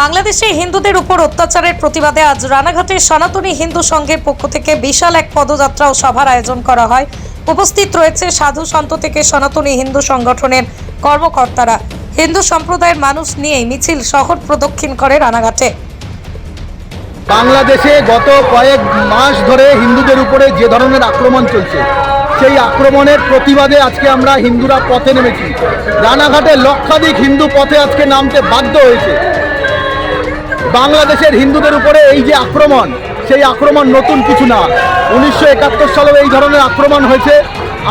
বাংলাদেশে হিন্দুদের উপর অত্যাচারের প্রতিবাদে আজ রানাঘাটের সনাতনী হিন্দু সংঘের পক্ষ থেকে বিশাল এক পদযাত্রা ও সভার আয়োজন করা হয়। উপস্থিত রয়েছে সাধু সন্ত থেকে সনাতনী হিন্দু সংগঠনের কর্মকর্তারা। হিন্দু সম্প্রদায়ের মানুষ নিয়েই মিছিল শহর প্রদক্ষিণ করে রানাঘাটে। বাংলাদেশে গত কয়েক মাস ধরে হিন্দুদের উপরে যে ধরনের আক্রমণ চলছে, সেই আক্রমণের প্রতিবাদে আজকে আমরা হিন্দুরা পথে নেমেছি। রানাঘাটে লক্ষাধিক হিন্দু পথে আজকে নামতে বাধ্য হয়েছে। বাংলাদেশের হিন্দুদের উপরে এই যে আক্রমণ, সেই আক্রমণ নতুন কিছু না। উনিশশো একাত্তর সালেও এই ধরনের আক্রমণ হয়েছে।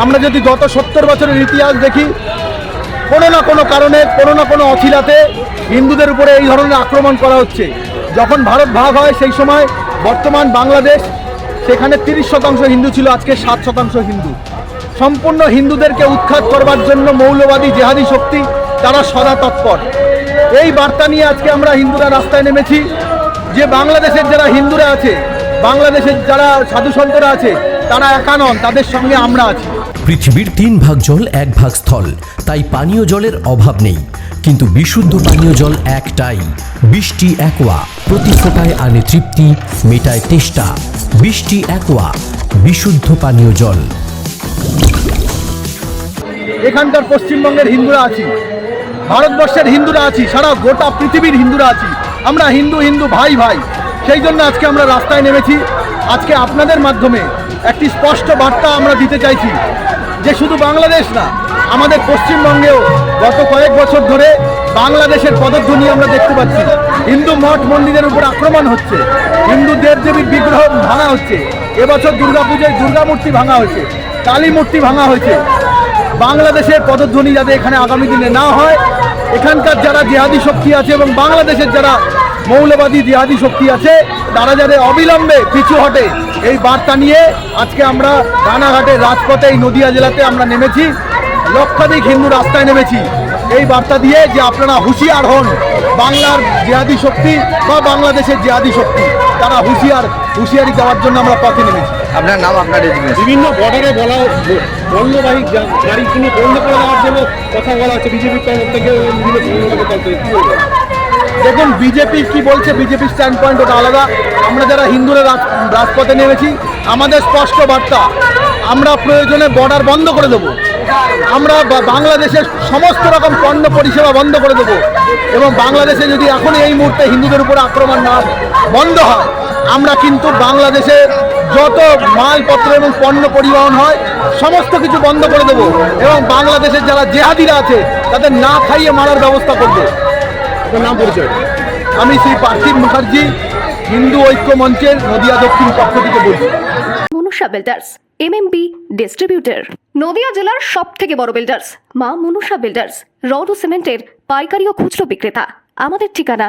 আমরা যদি গত সত্তর বছরের ইতিহাস দেখি কোনো না কোনো কারণে, কোনো না কোনো অছিলাতে হিন্দুদের উপরে এই ধরনের আক্রমণ করা হচ্ছে। যখন ভারত ভাগ হয়, সেই সময় বর্তমান বাংলাদেশ, সেখানে তিরিশ শতাংশ হিন্দু ছিল, আজকে সাত শতাংশ হিন্দু। সম্পূর্ণ হিন্দুদেরকে উৎখাত করবার জন্য মৌলবাদী, জেহাদি শক্তি, তারা সদা তৎপর। এই বার্তা নিয়ে আজকে আমরা হিন্দুরা রাস্তায় নেমেছি। যে বাংলাদেশের যারা হিন্দুরা আছে, বাংলাদেশের যারা সাধু সন্তরা আছে, তারা একা নন, তাদের সঙ্গে আমরা আছি। পৃথিবীর তিন ভাগ জল, এক ভাগ স্থল। তাই পানীয় জলের অভাব নেই। কিন্তু বিশুদ্ধ পানীয় জল একটাই। বৃষ্টি একোয়া। প্রতি ফোটায় আনে তৃপ্তি, মেটায় তেষ্টা। বৃষ্টি একোয়া। বিশুদ্ধ পানীয় জল। এখানকার পশ্চিমবঙ্গের হিন্দুরা আছি। ভারতবর্ষের হিন্দুরা আছি। সারা গোটা পৃথিবীর হিন্দুরা আছি। আমরা হিন্দু হিন্দু, ভাই ভাই। সেই জন্য আজকে আমরা রাস্তায় নেমেছি। আজকে আপনাদের মাধ্যমে একটি স্পষ্ট বার্তা আমরা দিতে চাইছি। যে শুধু বাংলাদেশ না, আমাদের পশ্চিমবঙ্গেও গত কয়েক বছর ধরে বাংলাদেশের পদধ্বনি আমরা দেখতে পাচ্ছি। হিন্দু মঠ মন্দিরের উপর আক্রমণ হচ্ছে। হিন্দু দেব দেবীর বিগ্রহ ভাঙা হচ্ছে। এবছর দুর্গাপুজোয় দুর্গা মূর্তি ভাঙা হয়েছে। কালী মূর্তি ভাঙা হয়েছে। বাংলাদেশের পদধ্বনি যাতে এখানে আগামী দিনে না হয়, এখানকার যারা জেহাদি শক্তি আছে এবং বাংলাদেশের যারা মৌলবাদী জেহাদি শক্তি আছে তারা যাতে অবিলম্বে পিছু হটে এই বার্তা নিয়ে আজকে আমরা রানাঘাটের রাজপথে এই নদিয়া জেলাতে আমরা নেমেছি। লক্ষাধিক হিন্দু রাস্তায় নেমেছি। এই বার্তা দিয়ে যে আপনারা হুঁশিয়ার হন বাংলার জেহাদি শক্তি বা বাংলাদেশের জেহাদি শক্তি তারা হুঁশিয়ার হুঁশিয়ারি দেওয়ার জন্য আমরা পথে নেমেছি। আপনার নাম আপনার বিভিন্ন বর্ডারে বলা বন্ধবাহী গা- গাড়ি কিনে বন্ধ করে দেওয়ার জন্য কথা বলা হচ্ছে। বিজেপির তরফ থেকে দেখুন বিজেপি কি বলছে? বিজেপির স্ট্যান্ড পয়েন্ট ওটা আলাদা। আমরা যারা হিন্দুরা রাজ- রাজপথে নেমেছি, আমাদের স্পষ্ট বার্তা, আমরা প্রয়োজনে বর্ডার বন্ধ করে দেবো। আমরা বাংলাদেশের সমস্ত রকম পণ্য পরিষেবা বন্ধ করে দেবো। এবং বাংলাদেশে যদি এখন এই মুহূর্তে হিন্দুদের উপর আক্রমণ না বন্ধ হয়, আমরা কিন্তু বাংলাদেশে যত মালপত্র এবং পণ্য পরিবহন হয়, সমস্ত কিছু বন্ধ করে দেবো। এবং বাংলাদেশের যারা জেহাদিরা আছে, তাদের না খাইয়ে মারার ব্যবস্থা করব। আপনার নাম পরিচয় আমি শ্রী পার্থিব মুখার্জি, হিন্দু ঐক্য মঞ্চের নদিয়া দক্ষিণ পক্ষ থেকে বলছি। Manusha builders MMB distributor Nadia জেলার সব থেকে বড় বিল্ডার্স মা মনুষা বিল্ডার্স রড ও সিমেন্টের পাইকারি ও খুচরো বিক্রেতা। আমাদের ঠিকানা